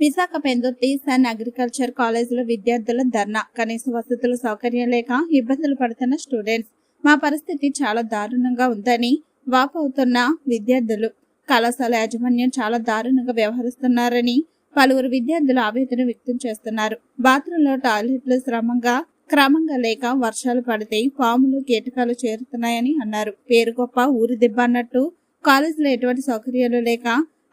Visakha Pendurthi sun agriculture కాలేజీలో విద్యార్థుల ధర్నా కనీస వసతులు సౌకర్యం లేక ఇబ్బందులు పడుతున్న స్టూడెంట్స్. మా పరిస్థితి చాలా దారుణంగా ఉందని వాపవుతున్న విద్యార్థులు. కళాశాల యాజమాన్యం చాలా దారుణంగా వ్యవహరిస్తున్నారని పలువురు విద్యార్థులు ఆవేదన వ్యక్తం చేస్తున్నారు. బాత్రూంలో టాయిలెట్లు శ్రమంగా క్రమంగా లేక వర్షాలు పడితే పాములు కీటకాలు చేరుతున్నాయని అన్నారు. పేరు గొప్ప ఊరి దెబ్బ అన్నట్టు కాలేజీలో ఎటువంటి సౌకర్యాలు లేక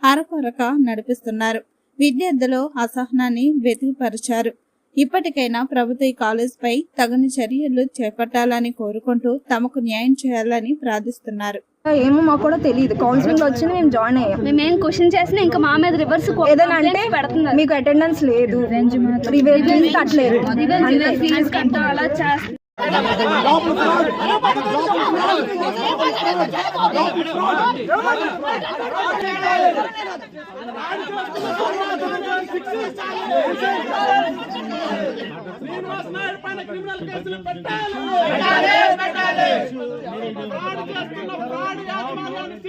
అరకొరక నడిపిస్తున్నారు. విద్యార్థులు అసహనాన్ని వెతికిపరిచారు ఇప్పటికైనా ప్రభుత్వ ఈ కాలేజ్ పై తగిన చర్యలు చేపట్టాలని కోరుకుంటూ తమకు న్యాయం చేయాలని ప్రార్థిస్తున్నారు. ఏమో మాకు కూడా తెలియదు. కౌన్సిలింగ్ వచ్చి మేము జాయిన్ అయ్యాం. మేమేం క్వశ్చన్ చేసినా ఇంకా మా మీద రివర్స్ ఏదైనా అంటే మీకు అటెండెన్స్ లేదు. రివెంజ్ కట్టలేదు. శ్రీనివాస్ నాయుడు పైన క్రిమినల్ కేసులు పెట్టాలి ఫ్రాడ్ చేస్తున్న ఫ్రాడ్ యాజమాన్యాన్ని శిక్షించాలి చేస్తున్న ఫ్రాడ్ శ్రీనివాస్ నాయుడుని శిక్షించాలి. శిక్షించాలి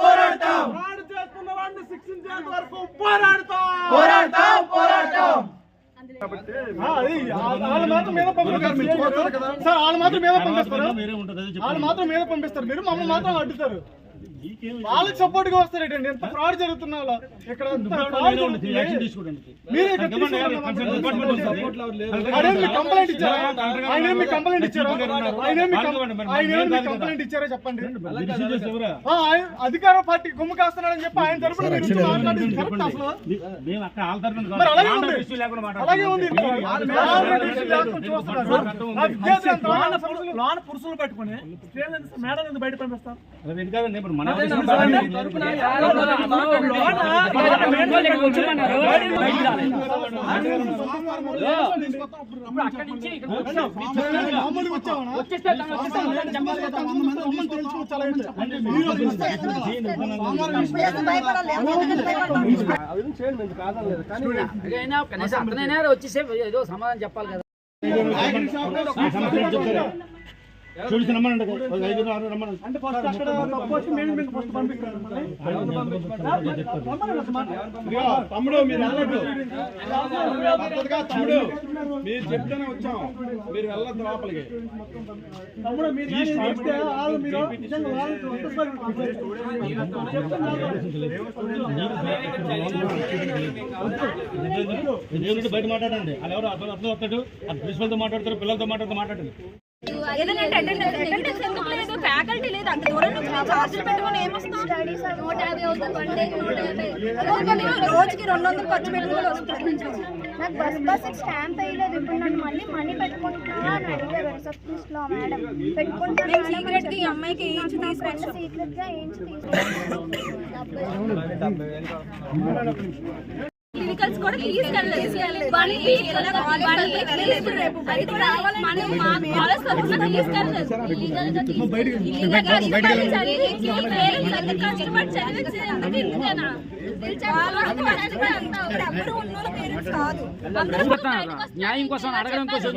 పోరాడతాం. ఫ్రాడ్ చేస్తున్న వాడిని శిక్షించేంత వరకు పోరాడతాం. పోరాడతాం పోరాడతాం వాళ్ళు మాత్రం మీద పంపిస్తారు. సార్ వాళ్ళు మాత్రం మీద పంపిస్తారు వాళ్ళు మాత్రం మీద పంపిస్తారు. మీరు మమ్మల్ని మాత్రం అడ్డుతారు. వాళ్ళకి సపోర్ట్గా వస్తారేటండి? ఎంత ఫ్రాడ్ జరుగుతున్నా వాళ్ళ. ఇక్కడ కంప్లైంట్ ఇచ్చారా? ఆయన మీ కంప్లైంట్ ఇచ్చారా? ఆయన మీ కంప్లైంట్ ఇచ్చారా చెప్పండి. అధికార పార్టీ గుమ్ము కాస్తున్నాడని చెప్పి ఆయన అలాగే ఉంది. లోన పురుషులు పట్టుకుని మేడం బయట పంపిస్తాం మామూలుగా వచ్చావనా? వంద మంది అమ్మని అలా అయితే. మీరు అంటే ఫస్ట్ అక్కడ వచ్చి ఫస్ట్ తమ్ముడు తమ్ముడు చెప్తేనే వచ్చాం. మీరు వెళ్ళొద్దు లోపలికి. తమ్ముడు మీరు బయట మాట్లాడండి. వాళ్ళు ఎవరు అర్థం అర్థం వస్తాడు. ప్రిన్సిపల్తో మాట్లాడతారు పిల్లలతో మాట్లాడుతూ మాట్లాడండి. ఏదైనా అటెండెన్స్ అటెండెన్స్ ఎందుకు లేదు? ఫ్యాకల్టీ లేదు. అంత దూరం నుంచి మేము ఛార్జీలు పెట్టుకొని ఏమొస్తాం? నూట యాభై అవుతుంది వన్ డే నూట యాభై రోజుకి రెండు వందలు ఖర్చు పెట్టుకుని వస్తాం నాకు బస్ బస్ స్టాంప్ వేయలేదు. ఇప్పుడు నన్ను మళ్ళీ మనీ పెట్టుకుంటున్నా అని అడిగారు రిసెప్షనిస్ట్లో మేడం. పెట్టుకుంటా మేము సీక్రెట్గా ఈ అమ్మాయికి ఏంచి తీసుకొచ్చాం. సీక్రెట్గా ఏంచి ఫిజికల్స్ కూడా తీసుకెళ్ళలేదు. రేపు బయటకు రావాలి మనం మా కాలేజ్ తరఫున తీసుకెళ్ళలేదు. కష్టపడి పేరెంట్స్ కాదు. న్యాయం కోసం అడగడం కోసం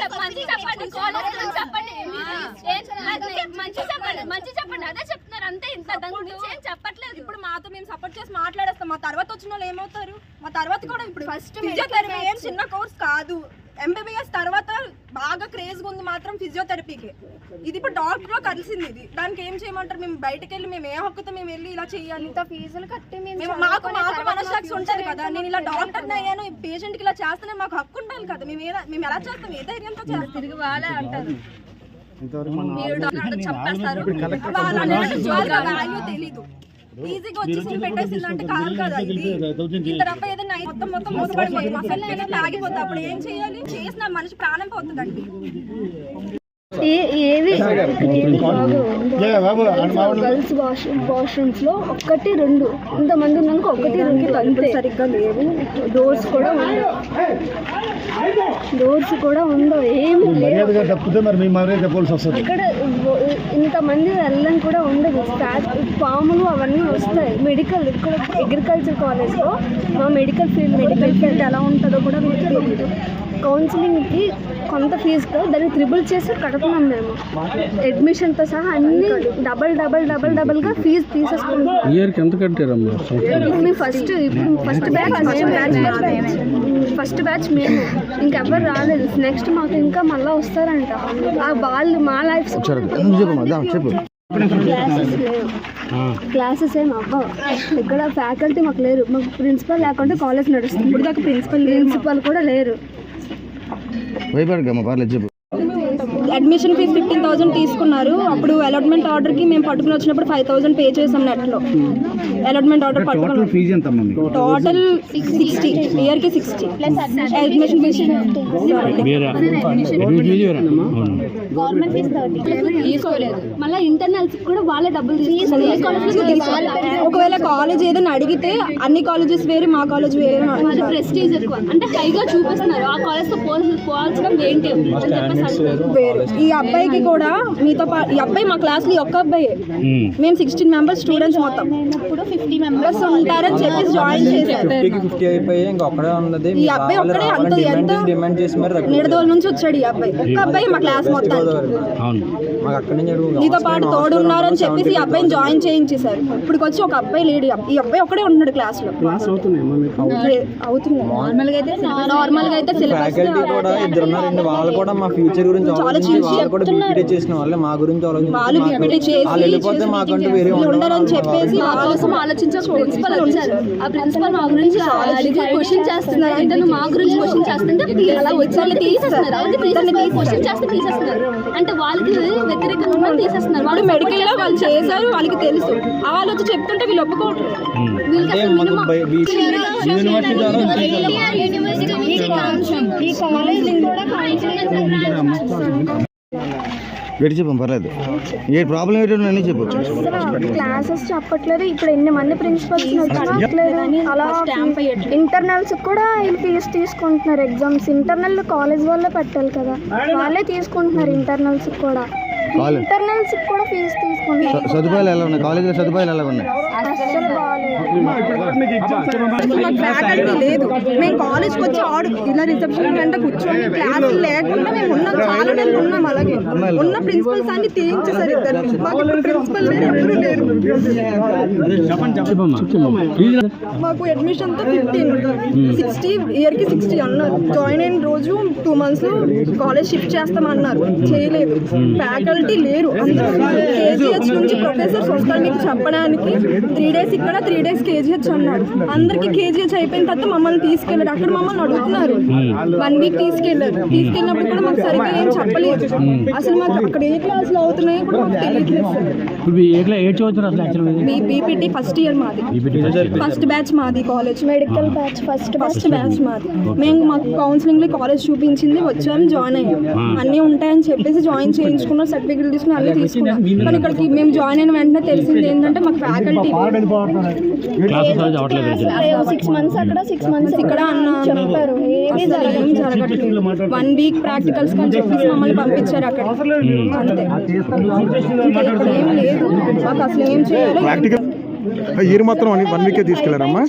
చెప్పండి చెప్పండి. మంచి చెప్పండి మంచి చెప్పండి. అదే చెప్తున్నారు అంతే ఇంత ఏం చెప్పట్లేదు. ఇప్పుడు మాతో మేము సపోర్ట్ చేసి మాట్లాడేస్తాం. మా తర్వాత వచ్చిన వాళ్ళు ఏమవుతారు? మా తర్వాత కూడా ఇప్పుడు First ఫిజియోథెరపీ ఏం చిన్న కోర్స్ కాదు. ఎంబీబీఎస్ తర్వాత బాగా క్రేజ్ ఉంది మాత్రం ఫిజియోథెరపీకి ఇది ఇప్పుడు డాక్టర్లో కలిసింది ఇది. దానికి ఏం చేయమంటారు? మేము బయటకు వెళ్ళి మేము ఏ హక్కుతో మేము వెళ్ళి ఇలా చేయాలి? ఇంత ఫీజులు కట్టి మేము మాకు మాకు తర్వాత మనసాక్షి మా ఉంటది కదా. నేను ఇలా డాక్టర్ అయ్యాను. ఈ పేషెంట్కి ఇలా చేస్తానే మాకు హక్కు ఉండాలి కదా. మేము ఏదా- మేము ఎలా చేస్తాం? ఏ ధైర్యంతో చేస్తాం? తిరిగి వాళ్ళే అంటారు. ఈజీగా వచ్చేసి పెట్టేసిందంటే కాదు కదా ఇది. ఇద్దరు అబ్బాయి ఏదైనా అయి- మొత్తం అసలు అప్పుడు ఏం చేయాలి? చేసిన మనిషి ప్రాణం పోతుందండి గర్ల్స్ వాష్ వాష్రూమ్స్లో ఒక్కటి రెండు. ఇంతమంది ఉన్నాక ఒకటి రెండు అంతే. సరిగ్గా లేవు. డోర్స్ కూడా ఉండవు. డోర్స్ కూడా ఉండవు. ఏమి ఇక్కడ ఇంతమంది వెళ్ళడం కూడా ఉండదు. పాములు అవన్నీ వస్తాయి. మెడికల్ ఇక్కడ అగ్రికల్చర్ కాలేజ్లో మా మెడికల్ ఫీల్డ్ మెడికల్ ఫీల్డ్ ఎలా ఉంటుందో కూడా మీకు తెలియదు. కౌన్సిలింగ్కి కొంత ఫీజుతో దాన్ని త్రిబుల్ చేసి కడుతున్నాం మేము. అడ్మిషన్తో సహా అన్ని డబల్ డబల్ డబల్ డబల్గా ఫీజు తీసేసుకుంటాం ఇయర్కి ఎంత కట్టారమ్మా మేము first first batch first batch మేము. ఇంకెవ్వరు రాలేదు. నెక్స్ట్ మాకు ఇంకా మళ్ళీ వస్తారంట. ఆ వాళ్ళు మా లైఫ్ చెప్పు. క్లాసెస్ లేవు. క్లాసెస్ ఏం అవ్వవు. ఇక్కడ ఫ్యాకల్టీ మాకు లేరు. మాకు ప్రిన్సిపల్ లేకుంటే కాలేజ్ నడుస్తుంది. ఇప్పుడు దాకా ప్రిన్సిపల్ ప్రిన్సిపల్ కూడా లేరు. పర్లేదు చెప్పు. అడ్మిషన్ ఫీజు ఫిఫ్టీన్ థౌసండ్ తీసుకున్నారు. అప్పుడు అలాట్మెంట్ ఆర్డర్కి మేము పట్టుకుని వచ్చినప్పుడు ఫైవ్ థౌసండ్ పే చేసాం నెట్లో. అలాట్మెంట్ ఆర్డర్ పట్టుకున్నాం. ఫీజు ఎంత మీకు? Total sixty. ఇయర్కి సిక్స్టీ. ప్లస్ అడ్మిషన్ ఫీజు వేరే ఫీజు వేరే గవర్నమెంట్ ఫీజు తీసుకోలేదు. మళ్ళీ ఇంటర్నల్స్ కూడా వాళ్ళే డబ్బులు ఒకవేళ కాలేజ్ ఏదైనా అడిగితే అన్ని కాలేజెస్ వేరే మా కాలేజ్ వేరే. ప్రెస్టీజ్ ఎక్కువ. అంటే హైగా చూపిస్తున్నారు. ఆ కాలేజ్తో పోల్చి పోల్చడం ఏంటి? అని చెప్పేసి ఈ అబ్బాయికి కూడా మీతో పాటు ఈ అబ్బాయి మా క్లాస్లో ఒక్క అబ్బాయి. మేము. సిక్స్టీన్ మెంబర్స్ స్టూడెంట్స్ మొత్తం. ఇప్పుడు ఫిఫ్టీ ప్లస్ ఉంటారని చెప్పేసి జాయిన్ చేశారు. ఈ అబ్బాయి ఒక్కడే అంత ఎంత డిమాండ్ చేసి మరి రక్తం నిడదోల నుంచి వచ్చాడు ఈ అబ్బాయి. ఒక్క అబ్బాయి మా క్లాస్ అడుగు. నీతో పాటు తోడు ఉన్నారని చెప్పేసి ఈ అబ్బాయిని జాయిన్ చేయించేశారు. వచ్చి ఒక అబ్బాయి లేడు ఈ అబ్బాయి ఒక్కడే ఉన్నాడు క్లాస్లో. అవుతుంది నార్మల్గా అయితే నార్మల్గా అయితే సిలబస్ ఫ్యాకల్టీ కూడా ఇద్దరు ఉన్నారండి వాళ్ళు కూడా మా ఫ్యూచర్ గురించి ఆలోచించి వాళ్ళు కూడా బీపీటీ చేసిన వాళ్ళే మా గురించి వాళ్ళు బీపీటీ చేసి వాళ్ళు వెళ్ళిపోతే మాకంటూ వేరే వీళ్ళు ఉండదు. ఉండరని చెప్పేసి మా కోసం ఆలోచించే ప్రిన్సిపల్ వచ్చారు ఆ ప్రిన్సిపల్ మా గురించి అడిగి క్వశ్చన్ చేస్తున్నారు. అంటే నువ్వు మా గురించి క్వశ్చన్ చేస్తుంటే అలా వచ్చి వాళ్ళు తీసేస్తున్నారు అలాగే ప్రిన్సిపల్ క్వశ్చన్ చేస్తే తీసేస్తున్నారు. అంటే వాళ్ళకి వ్యతిరేకంగా ఉన్నది తీసేస్తున్నారు. వాళ్ళు వాళ్ళు మెడికల్లో వాళ్ళు చేశారు వాళ్ళకి తెలుసు. వాళ్ళు వచ్చి చెప్తుంటే వీళ్ళు ఒప్పుకోవట్లేదు. వీళ్ళకి ఈ కాలేజ్ కూడా చెప్పం పర్లేదు. ఏ ప్రాబ్లం ఏంటో అన్నీ చెప్పు క్లాసెస్ చెప్పట్లేదు. ఇప్పుడు ఎన్ని మంది ప్రిన్సిపల్స్ చెప్పట్లేదు అలా ఇంటర్నల్స్ కూడా వీళ్ళు ఫీజు తీసుకుంటున్నారు ఎగ్జామ్స్ ఇంటర్నల్ కాలేజ్ వాళ్ళే పెట్టాలి కదా. వాళ్ళే తీసుకుంటున్నారు ఇంటర్నల్స్ కూడా. ఇంటర్నల్స్ కూడా ఫీజు సదుపాయాలు ఎలా ఉన్నాయి? కాలేజీలో సదుపాయాలు ఎలా ఉన్నాయి? లేదు. మేము కాలేజ్కి వచ్చి ఆడు ఇలా రిసెప్షన్ కూర్చొని లేకుండా మేము ఉన్నాం చాలా నెలలు ఉన్నాం అలాగే. ఉన్న ప్రిన్సిపల్స్ అన్ని తీయించేసారు ఇద్దరు. మాకు ఇప్పుడు ప్రిన్సిపల్ లేరు ఎవరు లేరు. చెప్పమ్మా. ఫీజు మాకు అడ్మిషన్తో ఫిఫ్టీన్ సిక్స్టీ ఇయర్కి సిక్స్టీ అన్నారు. జాయిన్ అయిన రోజు టూ మంత్స్లో కాలేజ్ షిఫ్ట్ చేస్తామన్నారు. చేయలేదు. ఫ్యాకల్టీ లేరు. అందరూ కేజీహెచ్ నుంచి ప్రొఫెసర్స్ వస్తారు మీకు చెప్పడానికి త్రీ డేస్ ఇక్కడ త్రీ డేస్ కేజీహెచ్ అన్నారు. అందరికి కేజీహెచ్ అయిపోయిన తర్వాత మమ్మల్ని తీసుకెళ్ళారు. అక్కడ మమ్మల్ని అడుగుతున్నారు. వన్ వీక్ తీసుకెళ్ళారు తీసుకెళ్ళినప్పుడు కూడా మాకు సరిగ్గా ఏం చెప్పలేదు. అసలు మాకు అక్కడ ఏ క్లాసులు అవుతున్నాయో కూడా మాకు తెలియట్లేదు. మీ బీపీటీ ఫస్ట్ ఇయర్ మాది. ఫస్ట్ బ్యాచ్ మాది college medical batch first first batch మాది. మేము మాకు కౌన్సిలింగ్లో కాలేజ్ చూపించింది వచ్చాము జాయిన్ అయ్యాం. అన్నీ ఉంటాయని చెప్పేసి జాయిన్ చేయించుకున్నాం సర్టిఫికెట్ తీసుకుని అన్నీ తీసుకున్నాం కానీ ఇక్కడికి మేము జాయిన్ అయిన వెంటనే తెలిసింది ఏంటంటే మాకు ఫ్యాకల్టీ సిక్స్ మంత్స్ అక్కడ సిక్స్ మంత్స్ ఇక్కడ అన్న చెప్పారు. ఏమీ ఏం జరగట్లేదు. వన్ వీక్ ప్రాక్టికల్స్ చెప్పేసి మమ్మల్ని పంపించారు అక్కడ. అంతే. ఏం లేదు. మాకు అసలు ఏం చేయాలి ఇయర్ మాత్రం వన్ వీకే తీసుకెళ్ళారమ్మా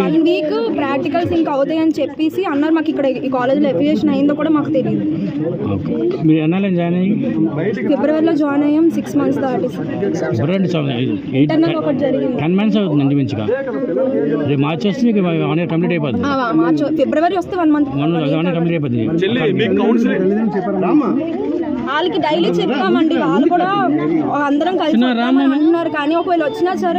వన్ వీక్ ప్రాక్టికల్స్ ఇంకా అవుతాయి అని చెప్పేసి అన్నారు. మాకు ఇక్కడ ఈ కాలేజ్లో ఎఫియేషన్ అయిందో కూడా మాకు తెలియదు ఫిబ్రవరిలో జాయిన్ అయ్యాం సిక్స్ మంత్స్ దాటి ఒకటి జరిగింది. టెన్ మంత్స్ అవుతుంది రేపు మార్చి వస్తే మీకు వన్ ఇయర్ కంప్లీట్ అయిపోద్ది. ఆ, మార్చ్ ఫిబ్రవరి వస్తే one month one year complete అయిపోద్ది. చెల్లి మీకు కౌన్సిలింగ్ వాళ్ళకి డైలీ చెప్తామండి వాళ్ళు కూడా అందరం కలిసి అంటున్నారు కానీ ఒకవేళ వచ్చినా సరే